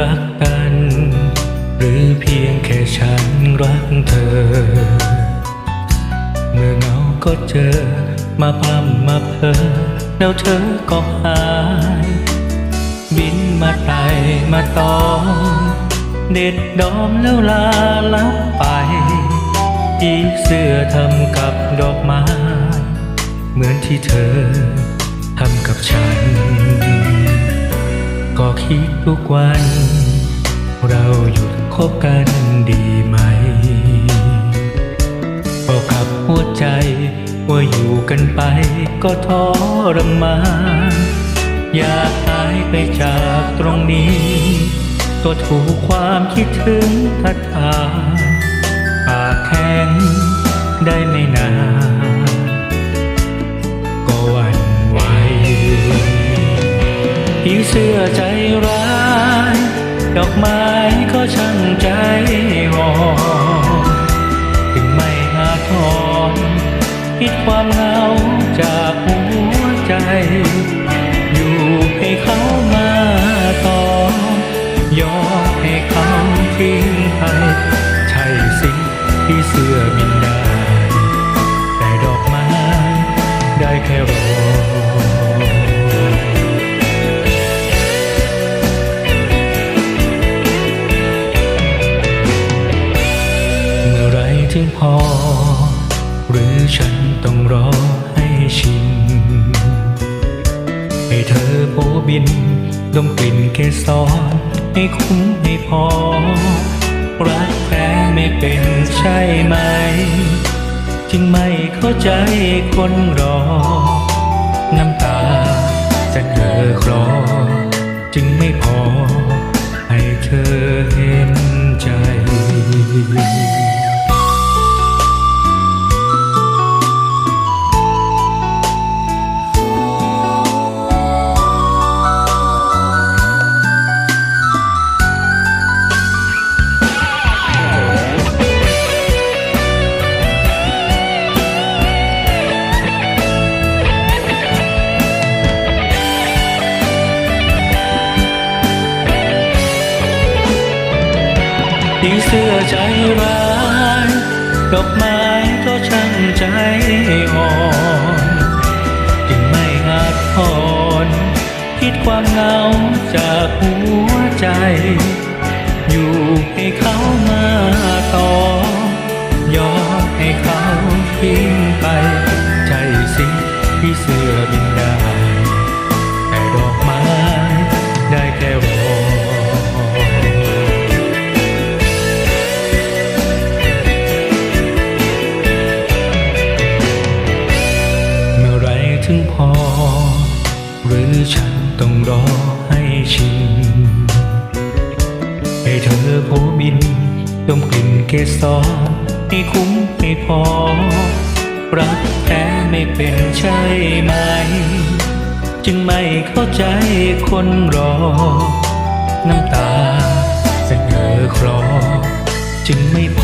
รักกัน หรือเพียงแค่ฉันรักเธอ เมื่อเงาก็เจอ มาพร่ำมาเพอแล้วเธอก็หาย บินมาไต่มาตอมเด็ดดอมแล้วลาลับไปอีเสื้อทำกับดอกไม้ เหมือนที่เธอ ทุกวัน เราหยุดคบกันดีไหมบอกกับหัวใจว่าอยู่กันไปก็ทรมานอยากหายไปจากตรงนี้ก็ถูกความคิดถึงทัดทานปากแข็งได้ไม่นานก็วันไหวผีเสื้อใจร้าย ดอกไม้ก็ช่างใจอ่อนถึงไม่อาทรคิดความเหงาจากหัวใจ อยู่ให้เขามาต่อยอมให้เขาทิ้งไปใช่สิที่เสื้อบินได้แต่ดอกไม้ได้แค่รอ ถึงพอ หรือฉันต้องรอให้ชิน ให้เธอโผบินดมกลิ่นเกสรให้คุ้มให้พอ รักแท้ไม่เป็นใช่ไหม จึงไม่เข้าใจคนรอ น้ำตาจะเอ่อคลอ ผีเสื้อใจร้ายดอกไม้ก็ช่างใจอ่อนจึงไม่อาจทนคิดความเหงาจากหัวใจ อยู่ให้เขา ต้องรอให้ชินให้เธอโผบินดมกลิ่นเกสรให้คุ้มให้พอ รักแท้ไม่เป็นใช่ไหม จึงไม่เข้าใจคนรอ น้ำตาจะเงอคลอจึงไม่พอ